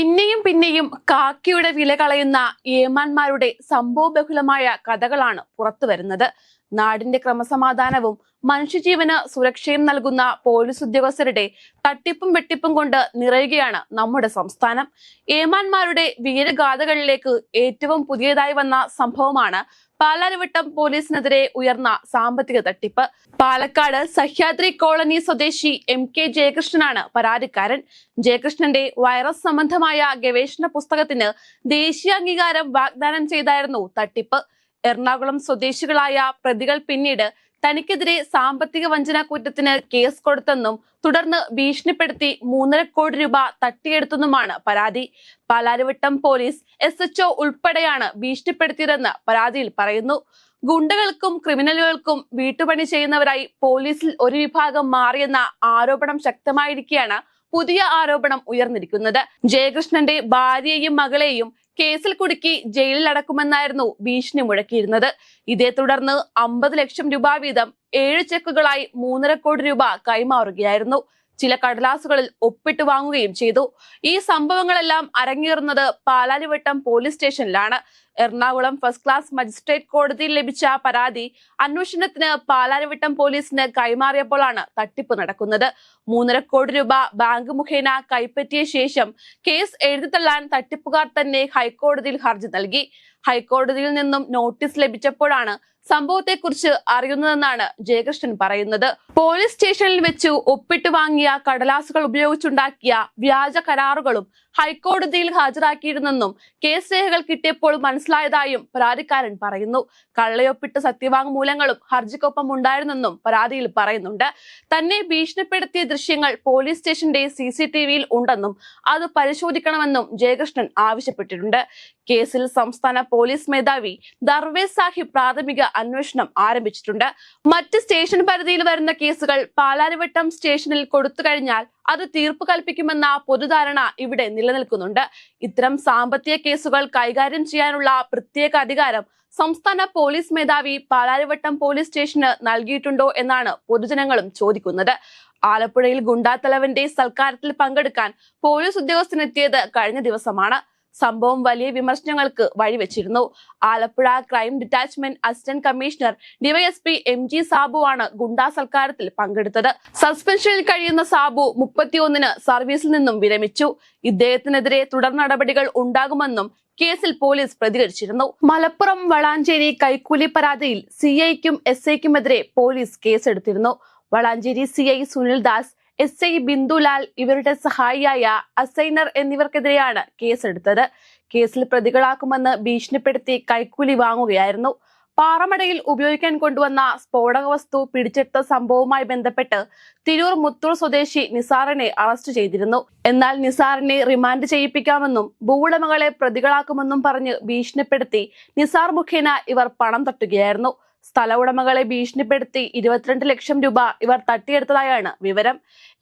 പിന്നെയും പിന്നെയും കാക്കിയുടെ വില കളയുന്ന ഏമാന്മാരുടെ സംഭവബഹുലമായ കഥകളാണ് പുറത്തു വരുന്നത് നാടിന്റെ ക്രമസമാധാനവും മനുഷ്യജീവന് സുരക്ഷയും നൽകുന്ന പോലീസ് ഉദ്യോഗസ്ഥരുടെ തട്ടിപ്പും വെട്ടിപ്പും കൊണ്ട് നിറയുകയാണ് നമ്മുടെ സംസ്ഥാനം. ഏമാന്മാരുടെ വീരഗാഥകളിലേക്ക് ഏറ്റവും പുതിയതായി വന്ന സംഭവമാണ് പാലാരിവട്ടം പോലീസിനെതിരെ ഉയർന്ന സാമ്പത്തിക തട്ടിപ്പ്. പാലക്കാട് സഹ്യാദ്രി കോളനി സ്വദേശി എം കെ ജയകൃഷ്ണനാണ് പരാതിക്കാരൻ. ജയകൃഷ്ണന്റെ വൈറസ് സംബന്ധമായ ഗവേഷണ പുസ്തകത്തിന് ദേശീയ അംഗീകാരം വാഗ്ദാനം ചെയ്തായിരുന്നു തട്ടിപ്പ്. എറണാകുളം സ്വദേശികളായ പ്രതികൾ പിന്നീട് തനിക്കെതിരെ സാമ്പത്തിക വഞ്ചന കുറ്റത്തിന് കേസ് കൊടുത്തെന്നും തുടർന്ന് ഭീഷണിപ്പെടുത്തി മൂന്നര കോടി രൂപ തട്ടിയെടുത്തെന്നുമാണ് പരാതി. പാലാരിവട്ടം പോലീസ് എസ് എച്ച്ഒ ഉൾപ്പെടെയാണ് ഭീഷണിപ്പെടുത്തിയതെന്ന് പരാതിയിൽ പറയുന്നു. ഗുണ്ടകൾക്കും ക്രിമിനലുകൾക്കും വീട്ടുപണി ചെയ്യുന്നവരായി പോലീസിൽ ഒരു വിഭാഗം മാറിയെന്ന ആരോപണം ശക്തമായിരിക്കെയാണ് പുതിയ ആരോപണം ഉയർന്നിരിക്കുന്നത്. ജയകൃഷ്ണന്റെ ഭാര്യയെയും മകളെയും കേസിൽ കുടുക്കി ജയിലിൽ അടക്കുമെന്നായിരുന്നു ഭീഷണി മുഴക്കിയിരുന്നത്. ഇതേ തുടർന്ന് അമ്പത് ലക്ഷം രൂപ വീതം ഏഴ് ചെക്കുകളായി മൂന്നര കോടി രൂപ കൈമാറുകയായിരുന്നു. ചില കടലാസുകളിൽ ഒപ്പിട്ട് വാങ്ങുകയും ചെയ്തു. ഈ സംഭവങ്ങളെല്ലാം അരങ്ങേറുന്നത് പാലാരിവട്ടം പോലീസ് സ്റ്റേഷനിലാണ്. എറണാകുളം ഫസ്റ്റ് ക്ലാസ് മജിസ്ട്രേറ്റ് കോടതിയിൽ ലഭിച്ച പരാതി അന്വേഷണത്തിന് പാലാരിവട്ടം പോലീസിന് കൈമാറിയപ്പോഴാണ് തട്ടിപ്പ് നടക്കുന്നത്. മൂന്നര കോടി രൂപ ബാങ്ക് മുഖേന കൈപ്പറ്റിയ ശേഷം കേസ് എഴുതിത്തള്ളാൻ തട്ടിപ്പുകാർ തന്നെ ഹൈക്കോടതിയിൽ ഹർജി നൽകി. ഹൈക്കോടതിയിൽ നിന്നും നോട്ടീസ് ലഭിച്ചപ്പോഴാണ് സംഭവത്തെക്കുറിച്ച് അറിയുന്നതെന്നാണ് ജയകൃഷ്ണൻ പറയുന്നത്. പോലീസ് സ്റ്റേഷനിൽ വെച്ച് ഒപ്പിട്ട് വാങ്ങിയ കടലാസുകൾ ഉപയോഗിച്ചുണ്ടാക്കിയ വ്യാജ കരാറുകളും ഹൈക്കോടതിയിൽ ഹാജരാക്കിയിരുന്നെന്നും കേസ് രേഖകൾ കിട്ടിയപ്പോൾ മനസ്സിലായതായും പരാതിക്കാരൻ പറയുന്നു. കള്ളയൊപ്പിട്ട് സത്യവാങ്മൂലങ്ങളും ഹർജിക്കൊപ്പം ഉണ്ടായിരുന്നെന്നും പരാതിയിൽ പറയുന്നുണ്ട്. തന്നെ ഭീഷണിപ്പെടുത്തിയ ദൃശ്യങ്ങൾ പോലീസ് സ്റ്റേഷന്റെ സി സി ഉണ്ടെന്നും അത് പരിശോധിക്കണമെന്നും ജയകൃഷ്ണൻ ആവശ്യപ്പെട്ടിട്ടുണ്ട്. കേസിൽ സംസ്ഥാന പോലീസ് മേധാവി ദർവേസ് സാഹിബ് പ്രാഥമിക അന്വേഷണം ആരംഭിച്ചിട്ടുണ്ട്. മറ്റ് സ്റ്റേഷൻ പരിധിയിൽ വരുന്ന കേസുകൾ പാലാരിവട്ടം സ്റ്റേഷനിൽ കൊടുത്തു കഴിഞ്ഞാൽ അത് തീർപ്പ് കൽപ്പിക്കുമെന്ന പൊതുധാരണ ഇവിടെ നിലനിൽക്കുന്നുണ്ട്. ഇത്തരം സാമ്പത്തിക കേസുകൾ കൈകാര്യം ചെയ്യാനുള്ള പ്രത്യേക അധികാരം സംസ്ഥാന പോലീസ് മേധാവി പാലാരിവട്ടം പോലീസ് സ്റ്റേഷന് നൽകിയിട്ടുണ്ടോ എന്നാണ് പൊതുജനങ്ങളും ചോദിക്കുന്നത്. ആലപ്പുഴയിൽ ഗുണ്ടാത്തലവന്റെ സൽക്കാരത്തിൽ പങ്കെടുക്കാൻ പോലീസ് ഉദ്യോഗസ്ഥനെത്തിയത് കഴിഞ്ഞ ദിവസമാണ്. സംഭവം വലിയ വിമർശനങ്ങൾക്ക് വഴിവെച്ചിരുന്നു. Alappuzha crime detachment assistant commissioner DYSP M G സാബുവാണ് ഗുണ്ടാ സൽക്കാരത്തിൽ പങ്കെടുത്തത്. സസ്പെൻഷനിൽ കഴിയുന്ന സാബു മുപ്പത്തിയൊന്നിന് സർവീസിൽ നിന്നും വിരമിച്ചു. ഇദ്ദേഹത്തിനെതിരെ തുടർ നടപടികൾ ഉണ്ടാകുമെന്നും കേസിൽ പോലീസ് പ്രതികരിച്ചിരുന്നു. മലപ്പുറം വളാഞ്ചേരി കൈക്കൂലി പരാതിയിൽ സിഐക്കും എസ് ഐക്കുമെതിരെ പോലീസ് കേസെടുത്തിരുന്നു. Valanchery CI Sunil Das S I Bindulal ഇവരുടെ സഹായിയായ അസൈനർ എന്നിവർക്കെതിരെയാണ് കേസെടുത്തത്. കേസിൽ പ്രതികളാക്കുമെന്ന് ഭീഷണിപ്പെടുത്തി കൈക്കൂലി വാങ്ങുകയായിരുന്നു. പാറമടയിൽ ഉപയോഗിക്കാൻ കൊണ്ടുവന്ന സ്ഫോടക വസ്തു പിടിച്ചെടുത്ത സംഭവവുമായി ബന്ധപ്പെട്ട് തിരൂർ മുത്തൂർ സ്വദേശി നിസാറിനെ അറസ്റ്റ് ചെയ്തിരുന്നു. എന്നാൽ നിസാറിനെ റിമാൻഡ് ചെയ്യിപ്പിക്കാമെന്നും ഭൂവുടമകളെ പ്രതികളാക്കുമെന്നും പറഞ്ഞ് ഭീഷണിപ്പെടുത്തി നിസാർ മുഖേന ഇവർ പണം തട്ടുകയായിരുന്നു. സ്ഥല ഉടമകളെ ഭീഷണിപ്പെടുത്തി ഇരുപത്തിരണ്ട് ലക്ഷം രൂപ ഇവർ തട്ടിയെടുത്തതായാണ് വിവരം.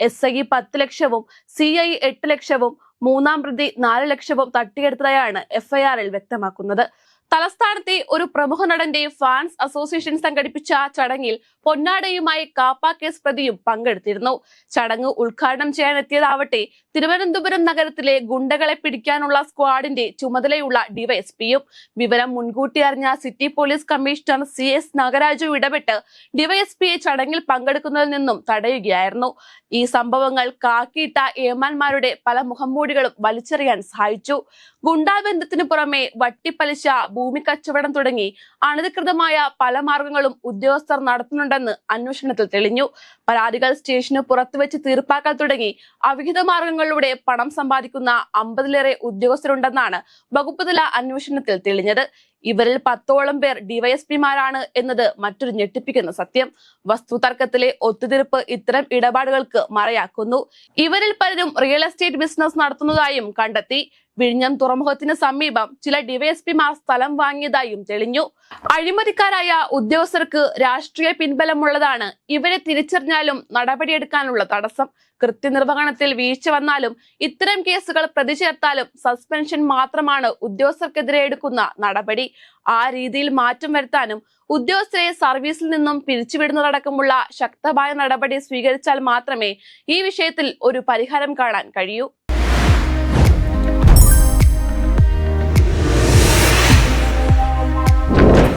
എസ് ഐ പത്ത് ലക്ഷവും സി ഐ എട്ട് ലക്ഷവും മൂന്നാം പ്രതി നാല് ലക്ഷവും തട്ടിയെടുത്തതായാണ് എഫ്ഐആറിൽ വ്യക്തമാക്കുന്നത്. തലസ്ഥാനത്തെ ഒരു പ്രമുഖ നടന്റെ ഫാൻസ് അസോസിയേഷൻ സംഘടിപ്പിച്ച ചടങ്ങിൽ പൊന്നാടയുമായി കാപ്പ കേസ് പ്രതിയും പങ്കെടുത്തിരുന്നു. ചടങ്ങ് ഉദ്ഘാടനം ചെയ്യാനെത്തിയതാവട്ടെ തിരുവനന്തപുരം നഗരത്തിലെ ഗുണ്ടകളെ പിടിക്കാനുള്ള സ്ക്വാഡിന്റെ ചുമതലയുള്ള ഡിവൈഎസ്പിയും വിവരം മുൻകൂട്ടി അറിഞ്ഞ city police commissioner C S Nagaraju ഇടപെട്ട് ഡിവൈഎസ്പിയെ ചടങ്ങിൽ പങ്കെടുക്കുന്നതിൽ നിന്നും തടയുകയായിരുന്നു. ഈ സംഭവങ്ങൾ കാക്കിയിട്ട ഏമാന്മാരുടെ പല മുഖംമൂടികളും വലിച്ചെറിയാൻ സഹായിച്ചു. ഗുണ്ടാബന്ധത്തിനു പുറമെ വട്ടിപ്പലിശ ഭൂമി കച്ചവടം തുടങ്ങി അനധികൃതമായ പല മാർഗങ്ങളും ഉദ്യോഗസ്ഥർ നടത്തുന്നുണ്ടെന്ന് അന്വേഷണത്തിൽ തെളിഞ്ഞു. പരാതികൾ സ്റ്റേഷന് പുറത്തുവെച്ച് തീർപ്പാക്കാൻ തുടങ്ങി. അവിഹിത മാർഗങ്ങളിലൂടെ പണം സമ്പാദിക്കുന്ന അമ്പതിലേറെ ഉദ്യോഗസ്ഥരുണ്ടെന്നാണ് വകുപ്പുതല അന്വേഷണത്തിൽ തെളിഞ്ഞത്. ഇവരിൽ പത്തോളം പേർ ഡിവൈഎസ്പിമാരാണ് എന്നത് മറ്റൊരു ഞെട്ടിപ്പിക്കുന്ന. സത്യം വസ്തുതർക്കത്തിലെ ഒത്തുതീർപ്പ് ഇത്തരം ഇടപാടുകൾക്ക് മറയാക്കുന്നു. ഇവരിൽ പലരും റിയൽ എസ്റ്റേറ്റ് ബിസിനസ് നടത്തുന്നതായും കണ്ടെത്തി. വിഴിഞ്ഞം തുറമുഖത്തിന് സമീപം ചില ഡിവൈഎസ്പിമാർ സ്ഥലം വാങ്ങിയതായും തെളിഞ്ഞു. അഴിമതിക്കാരായ ഉദ്യോഗസ്ഥർക്ക് രാഷ്ട്രീയ പിൻബലമുള്ളതാണ് ഇവരെ തിരിച്ചറിഞ്ഞാലും നടപടിയെടുക്കാനുള്ള തടസ്സം. കൃത്യനിർവഹണത്തിൽ വീഴ്ച വന്നാലും ഇത്തരം കേസുകൾ പ്രതിചേർത്താലും സസ്പെൻഷൻ മാത്രമാണ് ഉദ്യോഗസ്ഥർക്കെതിരെ എടുക്കുന്ന നടപടി. ആ രീതിയിൽ മാറ്റം വരുത്താനും ഉദ്യോഗസ്ഥരെ സർവീസിൽ നിന്നും പിരിച്ചുവിടുന്നതടക്കമുള്ള ശക്തമായ നടപടി സ്വീകരിച്ചാൽ മാത്രമേ ഈ വിഷയത്തിൽ ഒരു പരിഹാരം കാണാൻ കഴിയൂ.